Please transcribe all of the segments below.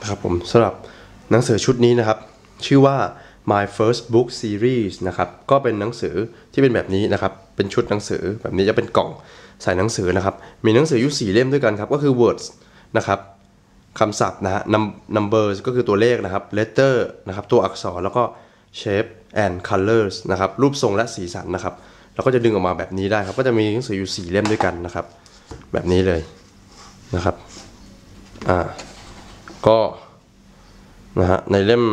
นะครับผมสำหรับหนังสือชุดนี้นะครับ ชื่อว่า My First Book Series นะครับก็เป็นหนังสือที่เป็นแบบนี้นะครับ เป็นชุดหนังสือแบบนี้จะเป็นกล่องใส่หนังสือนะครับ มีหนังสืออยู่สี่เล่มด้วยกันครับ ก็คือ words นะครับคำศัพท์นะฮะ numbers ก็คือตัวเลขนะครับ letter นะครับ ตัวอักษรแล้วก็ shape and colors นะครับ รูปทรงและสีสันนะครับแล้วก็จะดึงออกมาแบบนี้ได้ครับ ก็จะมีหนังสืออยู่สี่เล่มด้วยกันนะครับ แบบนี้เลยนะครับ อ่า ก็นะฮะในเล่ม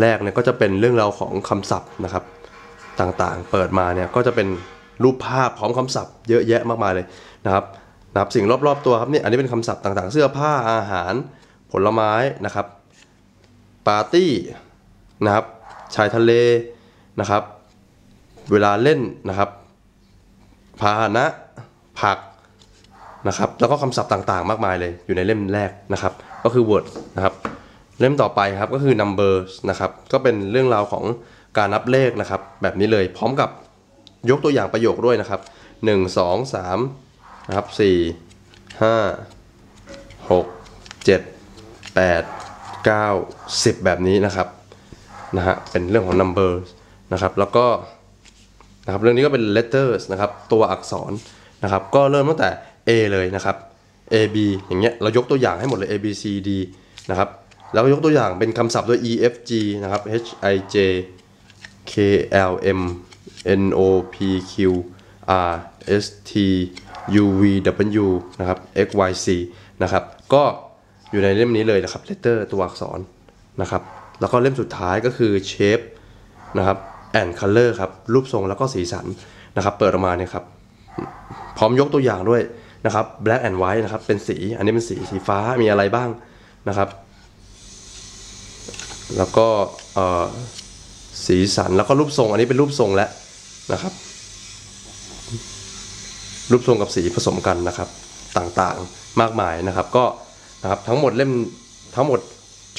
แรกเนี่ยก็จะเป็นเรื่องราวของคำศัพท์นะครับต่างๆ เปิดมาเนี่ยก็จะเป็นรูปภาพพร้อมคำศัพท์เยอะแยะมากมายเลยนะครับนะครับสิ่งรอบๆตัวครับนี่อันนี้เป็นคำศัพท์ต่างๆ เสื้อผ้าอาหารผลไม้นะครับปาร์ตี้นะครับชายทะเลนะครับ เวลาเล่นนะครับพาหนะผัก นะครับแล้วก็คำศัพท์ต่างๆ มากมายเลยอยู่ในเล่มแรกนะครับ ก็คือ word นะครับเล่มต่อไปครับก็คือ numbers นะครับก็เป็นเรื่องราวของการนับเลขนะครับ แบบนี้เลยพร้อมกับยกตัวอย่างประโยคด้วยนะครับ 1 2 3นะครับ4 5 6 7 8 9 10 แบบนี้นะครับนะฮะเป็นเรื่องของ numbers นะครับแล้วก็นะครับเรื่องนี้ก็เป็น letters นะครับตัวอักษรนะครับก็เริ่มตั้งแต่ A เลยนะครับ A B อย่างเงี้ยเรายกตัวอย่างให้หมดเลย A B C D นะครับแล้วก็ยกตัวอย่างเป็นคำศัพท์ด้วย E F G นะครับ H I J K L M N O P Q R S T U V W นะครับ X Y C นะครับก็อยู่ในเล่มนี้เลยนะครับ letter ตัวอักษรนะครับแล้วก็เล่มสุดท้ายก็คือ shape นะครับ and color ครับรูปทรงแล้วก็สีสันนะครับเปิดออกมาเนี่ยครับพร้อมยกตัวอย่างด้วย นะครับ black and white นะครับ เป็นสี อันนี้เป็นสีสีฟ้ามีอะไรบ้างนะครับ แล้วก็สีสันแล้วก็รูปทรง อันนี้เป็นรูปทรงแล้วนะครับ รูปทรงกับสีผสมกันนะครับ ต่างๆมากมายนะครับ ก็นะครับทั้งหมดเล่มทั้งหมด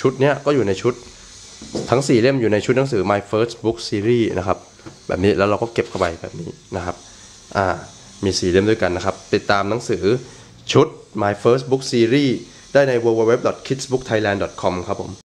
ชุดเนี้ยก็อยู่ในชุดทั้ง 4 เล่มอยู่ในชุดหนังสือ My First Book Series นะครับ แบบนี้แล้วเราก็เก็บเข้าไปแบบนี้นะครับ อ่า มี4เล่มด้วยกันนะครับ ติดตามหนังสือชุด My First Book Series ได้ใน www.kidsbookthailand.com ครับผม